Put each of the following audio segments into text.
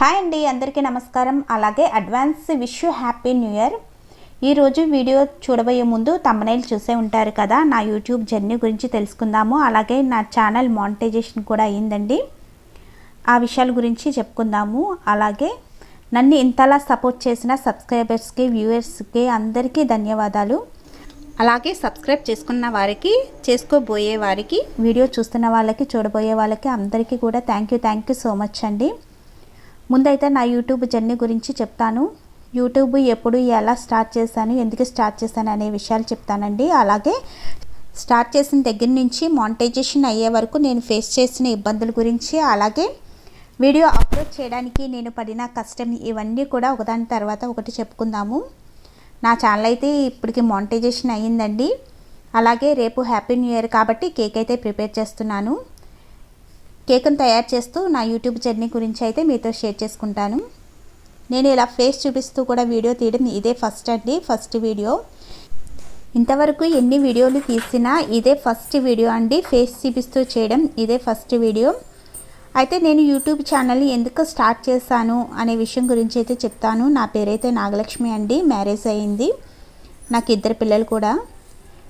Hi అండి అందరికీ నమస్కారం. అలాగే advance wish you happy new year. ఈరోజు వీడియో చూడబోయే ముందు తమ్మనైల్ చూసే ఉంటారు కదా నా యూట్యూబ్ జర్నీ గురించి తెలుసుకుందాము. అలాగే నా ఛానల్ మానిటైజేషన్ కూడా అయ్యిందండి ఆ విషయాల గురించి చెప్పుకుందాము. అలాగే నన్ను ఇంతలా సపోర్ట్ చేసిన సబ్స్క్రైబర్స్కి వ్యూవర్స్కి అందరికీ ధన్యవాదాలు. అలాగే సబ్స్క్రైబ్ చేసుకున్న వారికి చేసుకోబోయే వారికి వీడియో చూస్తున్న వాళ్ళకి చూడబోయే వాళ్ళకి అందరికీ కూడా thank you thank you so much అండి. ముందైతే నా యూట్యూబ్ జర్నీ గురించి చెప్తాను. యూట్యూబ్ ఎప్పుడు ఎలా స్టార్ట్ చేశాను ఎందుకు స్టార్ట్ చేశాను అనే విషయాలు చెప్తానండి. అలాగే స్టార్ట్ చేసిన దగ్గర నుంచి మానిటైజేషన్ అయ్యే వరకు నేను ఫేస్ చేసిన ఇబ్బందుల గురించి అలాగే వీడియో అప్లోడ్ చేయడానికి నేను పడిన కష్టం ఇవన్నీ కూడా ఒకదాని తర్వాత ఒకటి చెప్పుకుందాము. నా ఛానల్ అయితే ఇప్పటికి మానిటైజేషన్ అయ్యిందండి. అలాగే రేపు హ్యాపీ న్యూ ఇయర్ కాబట్టి కేక్ అయితే ప్రిపేర్ చేస్తున్నాను. కేకును తయారు చేస్తూ నా యూట్యూబ్ జర్నీ గురించి అయితే మీతో షేర్ చేసుకుంటాను. నేను ఇలా ఫేస్ చూపిస్తూ కూడా వీడియో తీయడం ఇదే ఫస్ట్ అండి ఫస్ట్ వీడియో. ఇంతవరకు ఎన్ని వీడియోలు తీసినా ఇదే ఫస్ట్ వీడియో అండి ఫేస్ చూపిస్తూ చేయడం ఇదే ఫస్ట్ వీడియో. అయితే నేను యూట్యూబ్ ఛానల్ని ఎందుకు స్టార్ట్ చేశాను అనే విషయం గురించి అయితే చెప్తాను. నా పేరైతే నాగలక్ష్మి అండి మ్యారేజ్ అయింది. నాకు ఇద్దరు పిల్లలు కూడా.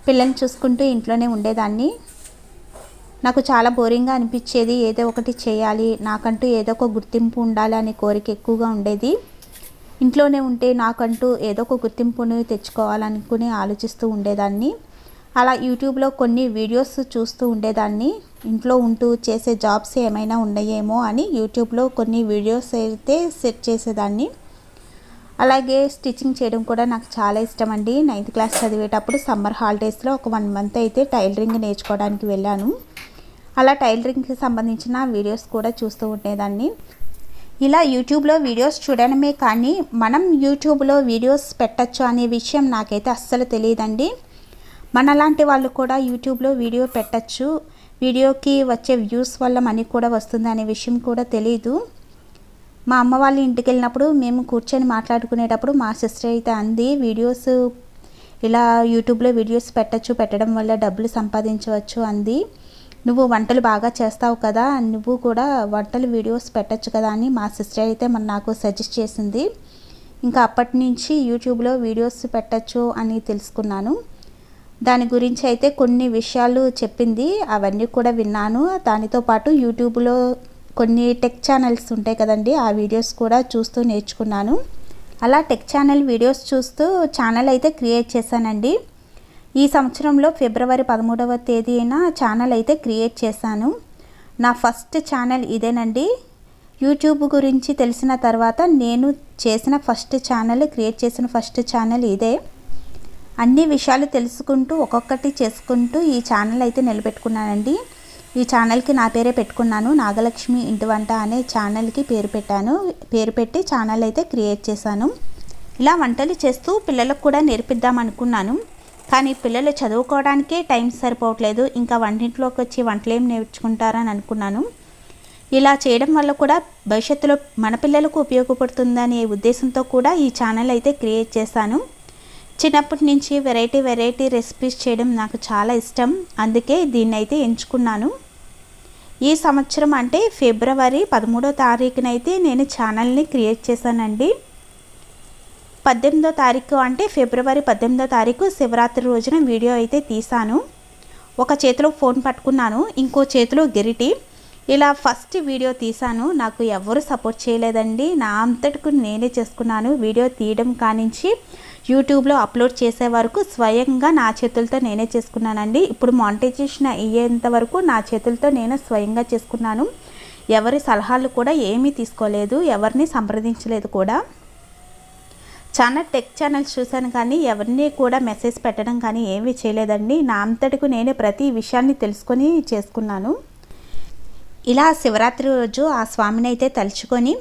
పిల్లల్ని చూసుకుంటూ ఇంట్లోనే ఉండేదాన్ని. నాకు చాలా బోరింగ్గా అనిపించేది ఏదో ఒకటి చేయాలి నాకంటూ ఏదో ఒక గుర్తింపు ఉండాలి అనే కోరిక ఎక్కువగా ఉండేది. ఇంట్లోనే ఉంటే నాకంటూ ఏదో ఒక గుర్తింపుని తెచ్చుకోవాలనుకుని ఆలోచిస్తూ ఉండేదాన్ని. అలా యూట్యూబ్లో కొన్ని వీడియోస్ చూస్తూ ఉండేదాన్ని. ఇంట్లో ఉంటూ చేసే జాబ్స్ ఏమైనా ఉన్నాయేమో అని యూట్యూబ్లో కొన్ని వీడియోస్ అయితే సెట్ చేసేదాన్ని. అలాగే స్టిచ్చింగ్ చేయడం కూడా నాకు చాలా ఇష్టం అండి నైన్త్ క్లాస్ చదివేటప్పుడు సమ్మర్ హాలిడేస్లో ఒక వన్ మంత్ అయితే టైలరింగ్ నేర్చుకోవడానికి వెళ్ళాను. అలా టైలరింగ్కి సంబంధించిన వీడియోస్ కూడా చూస్తూ ఉండేదాన్ని. ఇలా యూట్యూబ్లో వీడియోస్ చూడడమే కానీ మనం యూట్యూబ్లో వీడియోస్ పెట్టచ్చు అనే విషయం నాకైతే అస్సలు తెలియదండి. మనలాంటి వాళ్ళు కూడా యూట్యూబ్లో వీడియో పెట్టచ్చు. వీడియోకి వచ్చే వ్యూస్ వల్ల మనీ కూడా వస్తుంది అనే విషయం కూడా తెలియదు మా అమ్మ వాళ్ళ ఇంటికి వెళ్ళినప్పుడు మేము కూర్చొని మాట్లాడుకునేటప్పుడు మా సిస్టర్ అయితే అంది వీడియోస్ ఇలా యూట్యూబ్లో వీడియోస్ పెట్టచ్చు పెట్టడం వల్ల డబ్బులు సంపాదించవచ్చు అంది. నువ్వు వంటలు బాగా చేస్తావు కదా నువ్వు కూడా వంటలు వీడియోస్ పెట్టచ్చు కదా అని మా సిస్టర్ అయితే మన నాకు సజెస్ట్ చేసింది. ఇంకా అప్పటి నుంచి యూట్యూబ్లో వీడియోస్ పెట్టచ్చు అని తెలుసుకున్నాను. దాని గురించి అయితే కొన్ని విషయాలు చెప్పింది అవన్నీ కూడా విన్నాను. దానితో పాటు యూట్యూబ్లో కొన్ని టెక్ ఛానల్స్ ఉంటాయి కదండి ఆ వీడియోస్ కూడా చూస్తూ నేర్చుకున్నాను. అలా టెక్ ఛానల్ వీడియోస్ చూస్తూ ఛానల్ అయితే క్రియేట్ చేశానండి. ఈ సంవత్సరంలో ఫిబ్రవరి పదమూడవ తేదీన ఛానల్ అయితే క్రియేట్ చేశాను. నా ఫస్ట్ ఛానల్ ఇదేనండి. యూట్యూబ్ గురించి తెలిసిన తర్వాత నేను చేసిన ఫస్ట్ ఛానల్ క్రియేట్ చేసిన ఫస్ట్ ఛానల్ ఇదే. అన్ని విషయాలు తెలుసుకుంటూ ఒక్కొక్కటి చేసుకుంటూ ఈ ఛానల్ అయితే నిలబెట్టుకున్నానండి. ఈ ఛానల్కి నా పేరే పెట్టుకున్నాను. నాగలక్ష్మి ఇంటి వంట అనే ఛానల్కి పేరు పెట్టాను. పేరు పెట్టి ఛానల్ అయితే క్రియేట్ చేశాను. ఇలా వంటలు చేస్తూ పిల్లలకు కూడా నేర్పిద్దాం అనుకున్నాను కానీ పిల్లలు చదువుకోవడానికే టైం సరిపోవట్లేదు. ఇంకా వంటింట్లోకి వచ్చి వంటలు ఏం నేర్చుకుంటారని అనుకున్నాను. ఇలా చేయడం వల్ల కూడా భవిష్యత్తులో మన పిల్లలకు ఉపయోగపడుతుందనే ఉద్దేశంతో కూడా ఈ ఛానల్ అయితే క్రియేట్ చేశాను. చిన్నప్పటి నుంచి వెరైటీ వెరైటీ రెసిపీస్ చేయడం నాకు చాలా ఇష్టం. అందుకే దీన్ని అయితే ఎంచుకున్నాను. ఈ సంవత్సరం అంటే ఫిబ్రవరి పదమూడో తారీఖునైతే నేను ఛానల్ని క్రియేట్ చేశానండి. పద్దెనిమిదో తారీఖు అంటే ఫిబ్రవరి పద్దెనిమిదో తారీఖు శివరాత్రి రోజున వీడియో అయితే తీశాను. ఒక చేతిలో ఫోన్ పట్టుకున్నాను ఇంకో చేతిలో గిరిటి. ఇలా ఫస్ట్ వీడియో తీశాను. నాకు ఎవరు సపోర్ట్ చేయలేదండి. నా అంతటికు నేనే చేసుకున్నాను. వీడియో తీయడం కానించి యూట్యూబ్లో అప్లోడ్ చేసే వరకు స్వయంగా నా చేతులతో నేనే చేసుకున్నానండి. ఇప్పుడు మానిటైజేషన్ అయ్యేంత వరకు నా చేతులతో నేను స్వయంగా చేసుకున్నాను. ఎవరి సలహాలు కూడా ఏమీ తీసుకోలేదు. ఎవరిని సంప్రదించలేదు కూడా. చాలా టెక్ ఛానల్స్ చూశాను కానీ ఎవరిని కూడా మెసేజ్ పెట్టడం కానీ ఏమీ చేయలేదండి. నా అంతటికు నేనే ప్రతి విషయాన్ని తెలుసుకొని చేసుకున్నాను. ఇలా శివరాత్రి రోజు ఆ స్వామిని అయితే తలుచుకొని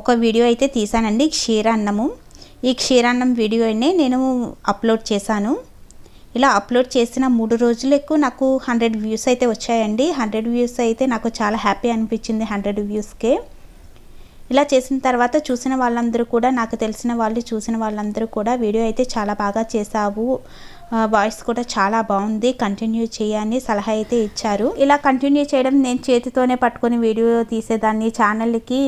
ఒక వీడియో అయితే తీశానండి. క్షీరాన్నము. ఈ క్షీరాన్నం వీడియోనే నేను అప్లోడ్ చేశాను. ఇలా అప్లోడ్ చేసిన మూడు రోజులకు నాకు హండ్రెడ్ వ్యూస్ అయితే వచ్చాయండి. హండ్రెడ్ వ్యూస్ అయితే నాకు చాలా హ్యాపీ అనిపించింది హండ్రెడ్ వ్యూస్కే ఇలా చేసిన తర్వాత చూసిన వాళ్ళందరూ కూడా నాకు తెలిసిన వాళ్ళు చూసిన వాళ్ళందరూ కూడా వీడియో అయితే చాలా బాగా చేసావు వాయిస్ కూడా చాలా బాగుంది. కంటిన్యూ చేయని సలహా అయితే ఇచ్చారు. ఇలా కంటిన్యూ చేయడం నేను చేతితోనే పట్టుకొని వీడియో తీసేదాన్ని. ఛానల్కి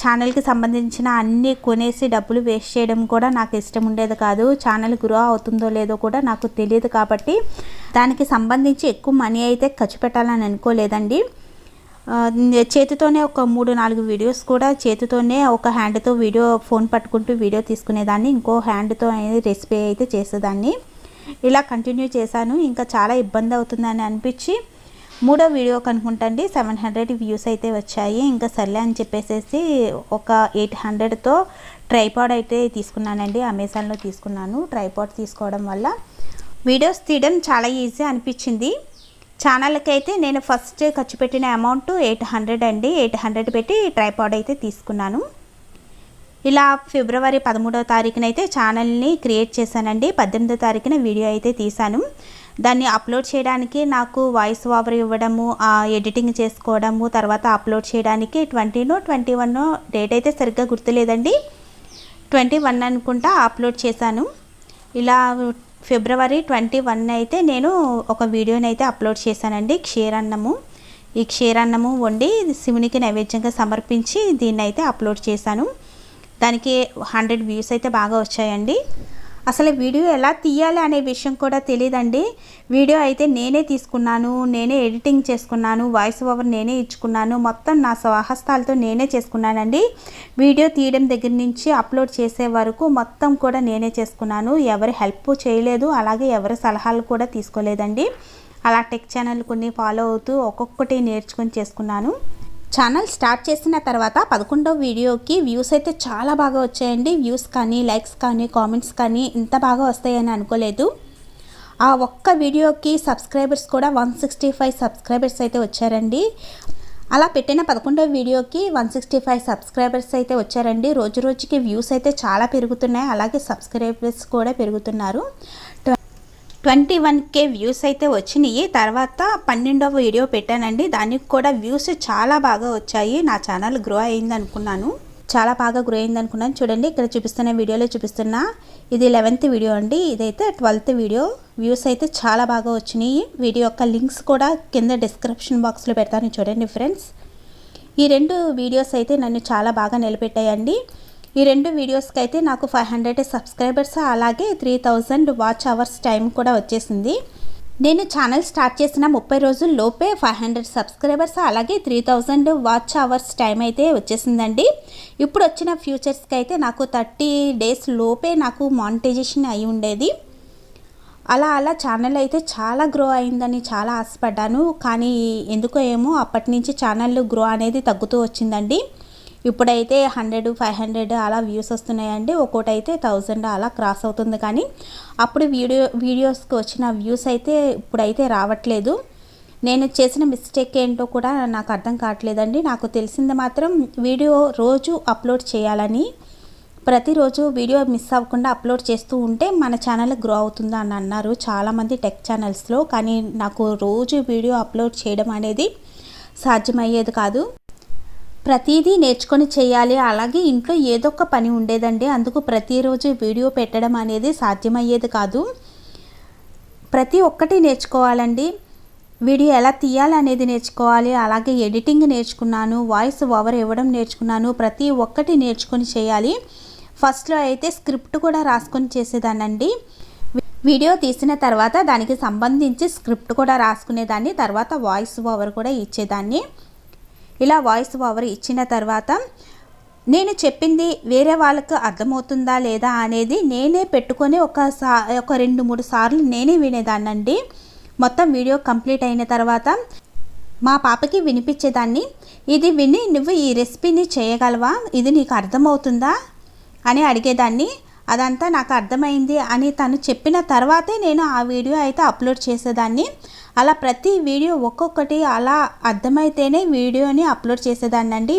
ఛానల్కి సంబంధించిన అన్నీ కొనేసి డబ్బులు వేస్ట్ చేయడం కూడా నాకు ఇష్టం ఉండేది కాదు. ఛానల్ గ్రో అవుతుందో లేదో కూడా నాకు తెలియదు కాబట్టి దానికి సంబంధించి ఎక్కువ మనీ అయితే ఖర్చు పెట్టాలని అనుకోలేదండి. చేతితోనే ఒక మూడు నాలుగు వీడియోస్ కూడా చేతితోనే ఒక హ్యాండ్తో వీడియో ఫోన్ పట్టుకుంటూ వీడియో తీసుకునేదాన్ని. ఇంకో హ్యాండ్తో అనేది రెసిపీ అయితే చేసేదాన్ని. ఇలా కంటిన్యూ చేశాను. ఇంకా చాలా ఇబ్బంది అవుతుందని అనిపించి మూడో వీడియో కనుకుంటండి సెవెన్ హండ్రెడ్ వ్యూస్ అయితే వచ్చాయి. ఇంకా సర్లే అని చెప్పేసేసి ఒక ఎయిట్ హండ్రెడ్తో ట్రైపాడ్ అయితే తీసుకున్నానండి. అమెజాన్లో తీసుకున్నాను. ట్రైపాడ్ తీసుకోవడం వల్ల వీడియోస్ తీయడం చాలా ఈజీ అనిపించింది. ఛానల్కి అయితే నేను ఫస్ట్ ఖర్చు పెట్టిన అమౌంట్ ఎయిట్ హండ్రెడ్ అండి. ఎయిట్ హండ్రెడ్ పెట్టి ట్రైపాడ్ అయితే తీసుకున్నాను. ఇలా ఫిబ్రవరి పదమూడవ తారీఖున అయితే ఛానల్ని క్రియేట్ చేశానండి. పద్దెనిమిదో తారీఖున వీడియో అయితే తీశాను. దాన్ని అప్లోడ్ చేయడానికి నాకు వాయిస్ ఓవర్ ఇవ్వడము ఎడిటింగ్ చేసుకోవడము తర్వాత అప్లోడ్ చేయడానికి ట్వంటీనో ట్వంటీ వన్ డేట్ అయితే సరిగ్గా గుర్తులేదండి. ట్వంటీ వన్ అనుకుంటా అప్లోడ్ చేశాను. ఇలా ఫిబ్రవరి ట్వంటీ వన్ అయితే నేను ఒక వీడియోని అయితే అప్లోడ్ చేశానండి క్షీరన్నము. ఈ క్షీరన్నము వండి శివునికి నైవేద్యంగా సమర్పించి దీన్ని అయితే అప్లోడ్ చేశాను. దానికి హండ్రెడ్ వ్యూస్ అయితే బాగా వచ్చాయండి. అసలు వీడియో ఎలా తీయాలి అనే విషయం కూడా తెలియదండి వీడియో అయితే నేనే తీసుకున్నాను నేనే ఎడిటింగ్ చేసుకున్నాను వాయిస్ ఓవర్ నేనే ఇచ్చుకున్నాను మొత్తం నా స్వహస్తాలతో నేనే చేసుకున్నానండి. వీడియో తీయడం దగ్గర నుంచి అప్లోడ్ చేసే వరకు మొత్తం కూడా నేనే చేసుకున్నాను. ఎవరి హెల్ప్ చేయలేదు అలాగే ఎవరి సలహాలు కూడా తీసుకోలేదండి. అలా టెక్ ఛానల్ కొన్ని ఫాలో అవుతూ ఒక్కొక్కటి నేర్చుకొని చేసుకున్నాను. ఛానల్ స్టార్ట్ చేసిన తర్వాత పదకొండవ వీడియోకి వ్యూస్ అయితే చాలా బాగా వచ్చాయండి. వ్యూస్ కానీ లైక్స్ కానీ కామెంట్స్ కానీ ఇంత బాగా వస్తాయని అనుకోలేదు. ఆ ఒక్క వీడియోకి సబ్స్క్రైబర్స్ కూడా వన్ సిక్స్టీ ఫైవ్ సబ్స్క్రైబర్స్ అయితే వచ్చారండి. అలా పెట్టిన పదకొండో వీడియోకి వన్ సిక్స్టీ ఫైవ్ సబ్స్క్రైబర్స్ అయితే వచ్చారండి. రోజు రోజుకి వ్యూస్ అయితే చాలా పెరుగుతున్నాయి. అలాగే సబ్స్క్రైబర్స్ కూడా పెరుగుతున్నారు. ట్వంటీ వన్ కే వ్యూస్ అయితే వచ్చినాయి. తర్వాత పన్నెండవ వీడియో పెట్టానండి. దానికి కూడా వ్యూస్ చాలా బాగా వచ్చాయి. నా ఛానల్ గ్రో అయింది అనుకున్నాను చాలా బాగా గ్రో అయింది అనుకున్నాను చూడండి ఇక్కడ చూపిస్తున్న వీడియోలో చూపిస్తున్నా. ఇది లెవెన్త్ వీడియో అండి. ఇదైతే ట్వెల్త్ వీడియో. వ్యూస్ అయితే చాలా బాగా వచ్చినాయి. వీడియో యొక్క లింక్స్ కూడా కింద డిస్క్రిప్షన్ బాక్స్లో పెడతాను చూడండి ఫ్రెండ్స్. ఈ రెండు వీడియోస్ అయితే నన్ను చాలా బాగా నిలబెట్టాయండి. ఈ రెండు వీడియోస్కి అయితే నాకు ఫైవ్ హండ్రెడ్ సబ్స్క్రైబర్స్ అలాగే three thousand watch hours time కూడా వచ్చేసింది. నేను ఛానల్ స్టార్ట్ చేసిన ముప్పై రోజుల్లోపే ఫైవ్ హండ్రెడ్ సబ్స్క్రైబర్స్ అలాగే three thousand watch hours time అయితే వచ్చేసిందండి. ఇప్పుడు వచ్చిన ఫ్యూచర్స్కి అయితే నాకు థర్టీ డేస్ లోపే నాకు మానిటైజేషన్ అయి ఉండేది. అలా అలా ఛానల్ అయితే చాలా గ్రో అయిందని చాలా ఆశపడ్డాను. కానీ ఎందుకో ఏమో అప్పటి నుంచి ఛానల్ గ్రో అనేది తగ్గుతూ వచ్చిందండి. ఇప్పుడైతే హండ్రెడ్ ఫైవ్ హండ్రెడ్ అలా వ్యూస్ వస్తున్నాయండి. ఒక్కోటి అయితే థౌజండ్ అలా క్రాస్ అవుతుంది కానీ అప్పుడు వీడియో వీడియోస్కి వచ్చిన వ్యూస్ అయితే ఇప్పుడైతే రావట్లేదు. నేను చేసిన మిస్టేక్ ఏంటో కూడా నాకు అర్థం కావట్లేదండి. నాకు తెలిసింది మాత్రం వీడియో రోజు అప్లోడ్ చేయాలని. ప్రతిరోజు వీడియో మిస్ అవ్వకుండా అప్లోడ్ చేస్తూ ఉంటే మన ఛానల్ గ్రో అవుతుందా అని అన్నారు చాలామంది టెక్ ఛానల్స్లో. కానీ నాకు రోజు వీడియో అప్లోడ్ చేయడం అనేది సాధ్యమయ్యేది కాదు. ప్రతిదీ నేర్చుకొని చేయాలి. అలాగే ఇంట్లో ఏదో ఒక పని ఉండేదండి. అందుకు ప్రతిరోజు వీడియో పెట్టడం అనేది సాధ్యమయ్యేది కాదు. ప్రతి ఒక్కటి నేర్చుకోవాలండి. వీడియో ఎలా తీయాలి అనేది నేర్చుకోవాలి. అలాగే ఎడిటింగ్ నేర్చుకున్నాను. వాయిస్ ఓవర్ ఇవ్వడం నేర్చుకున్నాను. ప్రతి ఒక్కటి నేర్చుకొని చేయాలి. ఫస్ట్లో అయితే స్క్రిప్ట్ కూడా రాసుకొని చేసేదానండి వీడియో తీసిన తర్వాత దానికి సంబంధించి స్క్రిప్ట్ కూడా రాసుకునేదాన్ని. తర్వాత వాయిస్ ఓవర్ కూడా ఇచ్చేదాన్ని. ఇలా వాయిస్ ఓవర్ ఇచ్చిన తర్వాత నేను చెప్పింది వేరే వాళ్ళకు అర్థమవుతుందా లేదా అనేది నేనే పెట్టుకొని ఒక సా ఒక రెండు మూడు సార్లు నేనే వినేదాన్నండి. మొత్తం వీడియో కంప్లీట్ అయిన తర్వాత మా పాపకి వినిపించేదాన్ని. ఇది విని నువ్వు ఈ రెసిపీని చేయగలవా? ఇది నీకు అర్థమవుతుందా? అని అడిగేదాన్ని. అదంతా నాకు అర్థమైంది అని తను చెప్పిన తర్వాతే నేను ఆ వీడియో అయితే అప్లోడ్ చేసేదాన్ని. అలా ప్రతి వీడియో ఒక్కొక్కటి అలా అర్థమైతేనే వీడియోని అప్లోడ్ చేసేదాన్ని అండి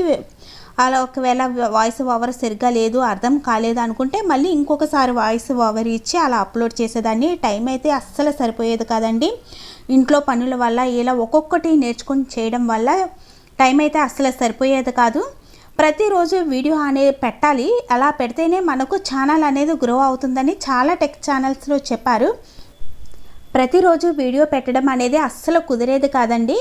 అలా ఒకవేళ వాయిస్ ఓవర్ సరిగ్గా లేదు అర్థం కాలేదు అనుకుంటే మళ్ళీ ఇంకొకసారి వాయిస్ ఓవర్ ఇచ్చి అలా అప్లోడ్ చేసేదాన్ని. టైం అయితే అస్సలు సరిపోయేది కాదండి. ఇంట్లో పనుల వల్ల ఇలా ఒక్కొక్కటి నేర్చుకొని చేయడం వల్ల టైం అయితే అస్సలు సరిపోయేది కాదు. ప్రతిరోజు వీడియో అనేది పెట్టాలి. అలా పెడితేనే మనకు ఛానల్ అనేది గ్రో అవుతుందని చాలా టెక్ ఛానల్స్లో చెప్పారు. ప్రతిరోజు వీడియో పెట్టడం అనేది అస్సలు కుదిరేది కాదండి.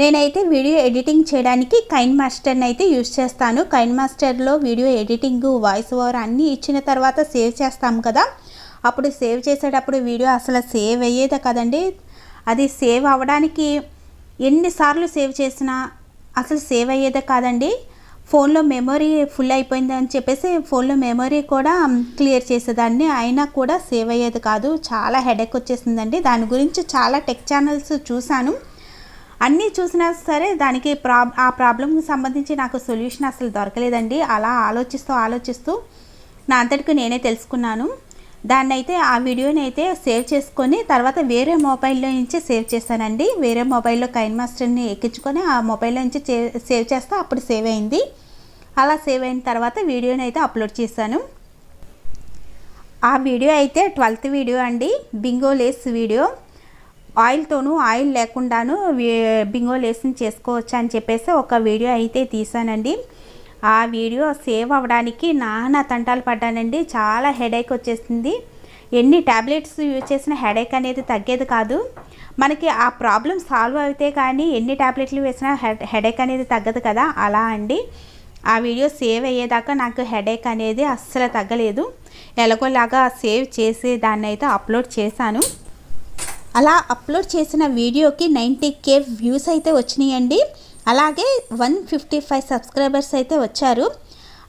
నేనైతే వీడియో ఎడిటింగ్ చేయడానికి కైన్ మాస్టర్ని అయితే యూజ్ చేస్తాను. కైన్ మాస్టర్లో వీడియో ఎడిటింగ్ వాయిస్ ఓవర్ అన్నీ ఇచ్చిన తర్వాత సేవ్ చేస్తాం కదా. అప్పుడు సేవ్ చేసేటప్పుడు వీడియో అసలు సేవ్ అయ్యేదే కదండి. అది సేవ్ అవ్వడానికి ఎన్నిసార్లు సేవ్ చేసినా అసలు సేవ్ అయ్యేదే కాదండి. ఫోన్లో మెమొరీ ఫుల్ అయిపోయింది అని చెప్పేసి ఫోన్లో మెమొరీ కూడా క్లియర్ చేసేదాన్ని. అయినా కూడా సేవ్ అయ్యేది కాదు. చాలా హెడేక్ వచ్చేసిందండి. దాని గురించి చాలా టెక్ ఛానల్స్ చూశాను. అన్నీ చూసినా సరే దానికి ప్రాబ్ ఆ ప్రాబ్లంకి సంబంధించి నాకు సొల్యూషన్ అసలు దొరకలేదండి. అలా ఆలోచిస్తూ ఆలోచిస్తూ నా అంతటికి నేనే తెలుసుకున్నాను. దాన్ని అయితే ఆ వీడియోని అయితే సేవ్ చేసుకొని తర్వాత వేరే మొబైల్లో నుంచి సేవ్ చేశానండి. వేరే మొబైల్లో కైన్ మాస్టర్ని ఎక్కించుకొని ఆ మొబైల్లో నుంచి సేవ్ చేస్తే అప్పుడు సేవ్ అయింది. అలా సేవ్ అయిన తర్వాత వీడియోని అయితే అప్లోడ్ చేశాను. ఆ వీడియో అయితే ట్వెల్త్ వీడియో అండి. Bingo Lay's video. ఆయిల్తోనూ ఆయిల్ లేకుండాను బింగో లేస్ని చేసుకోవచ్చు అని చెప్పేసి ఒక వీడియో అయితే తీసానండి ఆ వీడియో సేవ్ అవ్వడానికి నానా తంటాలు పడ్డానండి. చాలా హెడేక్ వచ్చేసింది. ఎన్ని ట్యాబ్లెట్స్ యూజ్ చేసిన హెడేక్ అనేది తగ్గేది కాదు. మనకి ఆ ప్రాబ్లం సాల్వ్ అయితే కానీ ఎన్ని ట్యాబ్లెట్లు వేసినా హెడేక్ అనేది తగ్గదు కదా. అలా అండి. ఆ వీడియో సేవ్ అయ్యేదాకా నాకు హెడేక్ అనేది అస్సలు తగ్గలేదు. ఎలాగోలాగా సేవ్ చేసి దాన్ని అయితే అప్లోడ్ చేశాను. అలా అప్లోడ్ చేసిన వీడియోకి నైంటీ కే వ్యూస్ అయితే వచ్చినాయండి. అలాగే వన్ ఫిఫ్టీ ఫైవ్ సబ్స్క్రైబర్స్ అయితే వచ్చారు.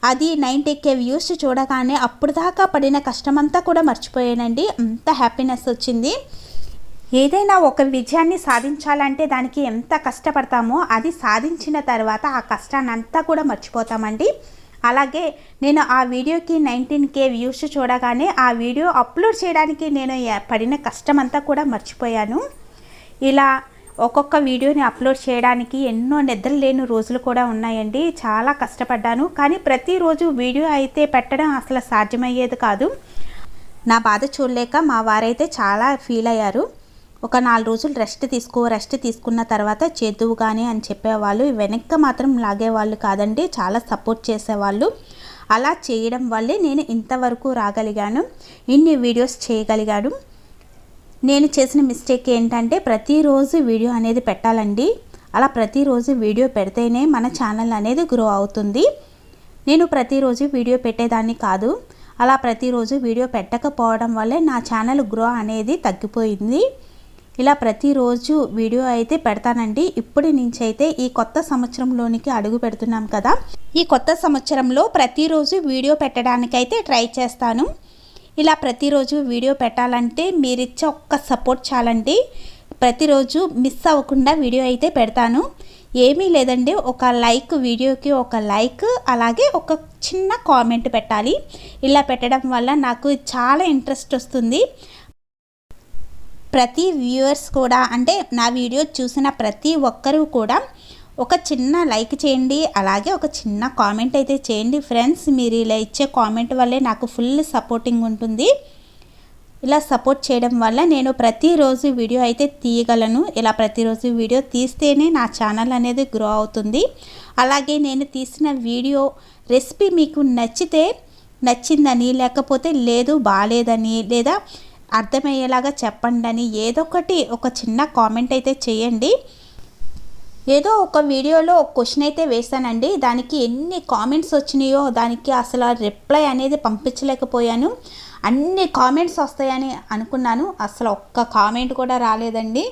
అది నైంటీ కే వ్యూస్ చూడగానే అప్పుడు దాకా పడిన కష్టమంతా కూడా మర్చిపోయానండి. అంత హ్యాపీనెస్ వచ్చింది. ఏదైనా ఒక విజయాన్ని సాధించాలంటే దానికి ఎంత కష్టపడతామో అది సాధించిన తర్వాత ఆ కష్టాన్ని అంతా కూడా మర్చిపోతామండి. అలాగే నేను ఆ వీడియోకి నైన్టీన్ కే వ్యూస్ చూడగానే ఆ వీడియో అప్లోడ్ చేయడానికి నేను పడిన కష్టం అంతా కూడా మర్చిపోయాను. ఇలా ఒక్కొక్క వీడియోని అప్లోడ్ చేయడానికి ఎన్నో నిద్ర లేని రోజులు కూడా ఉన్నాయండి. చాలా కష్టపడ్డాను. కానీ ప్రతిరోజు వీడియో అయితే పెట్టడం అసలు సాధ్యమయ్యేది కాదు. నా బాధ చూడలేక మా వారైతే చాలా ఫీల్ అయ్యారు. ఒక నాలుగు రోజులు రెస్ట్ తీసుకో రెస్ట్ తీసుకున్న తర్వాత చేద్దువు కానీ అని చెప్పేవాళ్ళు వెనక్కి మాత్రం లాగేవాళ్ళు కాదండి. చాలా సపోర్ట్ చేసేవాళ్ళు. అలా చేయడం వల్లే నేను ఇంతవరకు రాగలిగాను. ఇన్ని వీడియోస్ చేయగలిగాను. నేను చేసిన మిస్టేక్ ఏంటంటే ప్రతిరోజు వీడియో అనేది పెట్టాలండి. అలా ప్రతిరోజు వీడియో పెడితేనే మన ఛానల్ అనేది గ్రో అవుతుంది. నేను ప్రతిరోజు వీడియో పెట్టేదాన్ని కాదు. అలా ప్రతిరోజు వీడియో పెట్టకపోవడం వల్లే నా ఛానల్ గ్రో అనేది తగ్గిపోయింది. ఇలా ప్రతిరోజు వీడియో అయితే పెడతానండి. ఇప్పటి నుంచి అయితే ఈ కొత్త సంవత్సరంలోనికి అడుగు పెడుతున్నాం కదా. ఈ కొత్త సంవత్సరంలో ప్రతిరోజు వీడియో పెట్టడానికైతే ట్రై చేస్తాను. ఇలా ప్రతిరోజు వీడియో పెట్టాలంటే మీరిచ్చే ఒక్క సపోర్ట్ చాలండి. ప్రతిరోజు మిస్ అవ్వకుండా వీడియో అయితే పెడతాను. ఏమీ లేదండి ఒక లైక్ వీడియోకి ఒక లైక్ అలాగే ఒక చిన్న కామెంట్ పెట్టాలి. ఇలా పెట్టడం వల్ల నాకు చాలా ఇంట్రెస్ట్ వస్తుంది. ప్రతి వ్యూవర్స్ కూడా అంటే నా వీడియో చూసిన ప్రతి ఒక్కరూ కూడా ఒక చిన్న లైక్ చేయండి అలాగే ఒక చిన్న కామెంట్ అయితే చేయండి. ఫ్రెండ్స్ మీరు ఇలా ఇచ్చే కామెంట్ వల్లే నాకు ఫుల్ సపోర్టింగ్ ఉంటుంది. ఇలా సపోర్ట్ చేయడం వల్ల నేను ప్రతిరోజు వీడియో అయితే తీయగలను. ఇలా ప్రతిరోజు వీడియో తీస్తేనే నా ఛానల్ అనేది గ్రో అవుతుంది. అలాగే నేను తీసిన వీడియో రెసిపీ మీకు నచ్చితే నచ్చిందని లేకపోతే లేదు బాగాలేదని లేదా అర్థమయ్యేలాగా చెప్పండి అని ఏదో ఒకటి ఒక చిన్న కామెంట్ అయితే చేయండి. ఏదో ఒక వీడియోలో ఒక క్వశ్చన్ అయితే వేశానండి. దానికి ఎన్ని కామెంట్స్ వచ్చినాయో దానికి అసలు రిప్లై అనేది పంపించలేకపోయాను. అన్ని కామెంట్స్ వస్తాయని అనుకున్నాను. అసలు ఒక్క కామెంట్ కూడా రాలేదండి.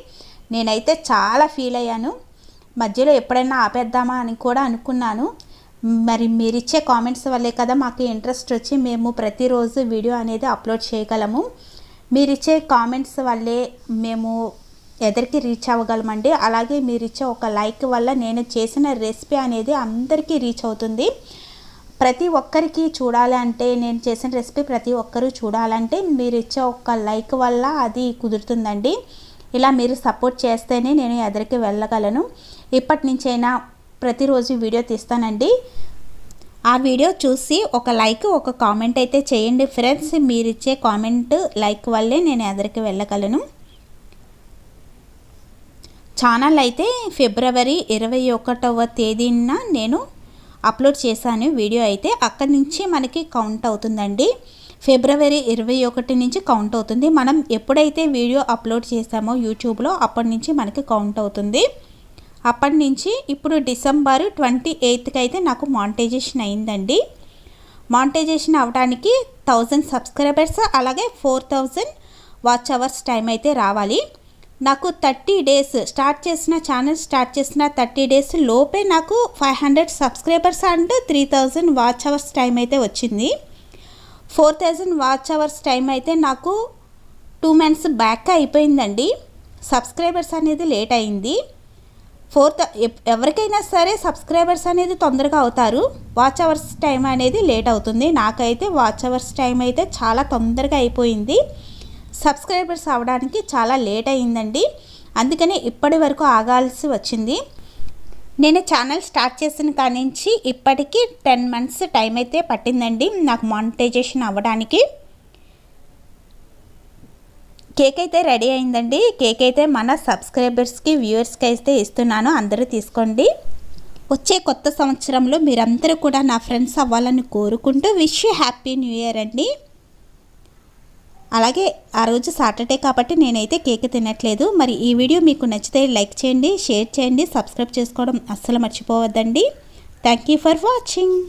నేనైతే చాలా ఫీల్ అయ్యాను. మధ్యలో ఎప్పుడైనా ఆపేద్దామా అని కూడా అనుకున్నాను. మరి మీరు ఇచ్చే కామెంట్స్ వల్లే కదా మాకు ఇంట్రెస్ట్ వచ్చి మేము ప్రతిరోజు వీడియో అనేది అప్లోడ్ చేయగలము. మీరు ఇచ్చే కామెంట్స్ వల్లే మేము ఎదరికి రీచ్ అవ్వగలమండి. అలాగే మీరు ఇచ్చే ఒక లైక్ వల్ల నేను చేసిన రెసిపీ అనేది అందరికీ రీచ్ అవుతుంది. ప్రతి ఒక్కరికి చూడాలంటే నేను చేసిన రెసిపీ ప్రతి ఒక్కరూ చూడాలంటే మీరు ఇచ్చే ఒక లైక్ వల్ల అది కుదురుతుందండి. ఇలా మీరు సపోర్ట్ చేస్తేనే నేను ఎదరికి వెళ్ళగలను. ఇప్పటి నుంచైనా ప్రతిరోజు వీడియో తీస్తానండి. ఆ వీడియో చూసి ఒక లైక్ ఒక కామెంట్ అయితే చేయండి. ఫ్రెండ్స్ మీరు ఇచ్చే కామెంట్ లైక్ వల్లే నేను ఎదరికి వెళ్ళగలను. ఛానల్ అయితే ఫిబ్రవరి ఇరవై ఒకటవ తేదీన నేను అప్లోడ్ చేశాను. వీడియో అయితే అక్కడి నుంచి మనకి కౌంట్ అవుతుందండి. ఫిబ్రవరి ఇరవై ఒకటి నుంచి కౌంట్ అవుతుంది. మనం ఎప్పుడైతే వీడియో అప్లోడ్ చేసామో యూట్యూబ్లో అప్పటి నుంచి మనకి కౌంట్ అవుతుంది. అప్పటి నుంచి ఇప్పుడు డిసెంబర్ ట్వంటీ ఎయిత్కి అయితే నాకు మానిటైజేషన్ అయిందండి. మానిటైజేషన్ అవడానికి థౌజండ్ సబ్స్క్రైబర్స్ అలాగే four thousand watch hours time అయితే రావాలి. నాకు థర్టీ డేస్ స్టార్ట్ చేసిన ఛానల్ స్టార్ట్ చేసిన థర్టీ డేస్ లోపే నాకు five hundred subscribers and three thousand watch hours time అయితే వచ్చింది. Four thousand watch hours time అయితే నాకు టూ మంత్స్ బ్యాక్ అయిపోయిందండి. సబ్స్క్రైబర్స్ అనేది లేట్ అయింది. ఫోర్త్ ఎవరికైనా సరే సబ్స్క్రైబర్స్ అనేది తొందరగా అవుతారు. వాచ్ అవర్స్ టైం అనేది లేట్ అవుతుంది. నాకైతే వాచ్ అవర్స్ టైం అయితే చాలా తొందరగా అయిపోయింది. సబ్స్క్రైబర్స్ అవడానికి చాలా లేట్ అయిందండి అందుకనే ఇప్పటి వరకు ఆగాల్సి వచ్చింది. నేను ఛానల్ స్టార్ట్ చేసిన కానించి ఇప్పటికీ టెన్ మంత్స్ టైం అయితే పట్టిందండి నాకు మానిటైజేషన్ అవ్వడానికి. కేక్ అయితే రెడీ అయిందండి. కేక్ అయితే మన సబ్స్క్రైబర్స్కి వ్యూవర్స్కి అయితే ఇస్తున్నాను. అందరూ తీసుకోండి. వచ్చే కొత్త సంవత్సరంలో మీరందరూ కూడా నా ఫ్రెండ్స్ అవ్వాలని కోరుకుంటూ విష్ హ్యాపీ న్యూ ఇయర్ అండి. అలాగే ఆ రోజు సాటర్డే కాబట్టి నేనైతే కేక్ తినట్లేదు. మరి ఈ వీడియో మీకు నచ్చితే లైక్ చేయండి షేర్ చేయండి సబ్స్క్రైబ్ చేసుకోవడం అస్సలు మర్చిపోవద్దండి. Thank you for watching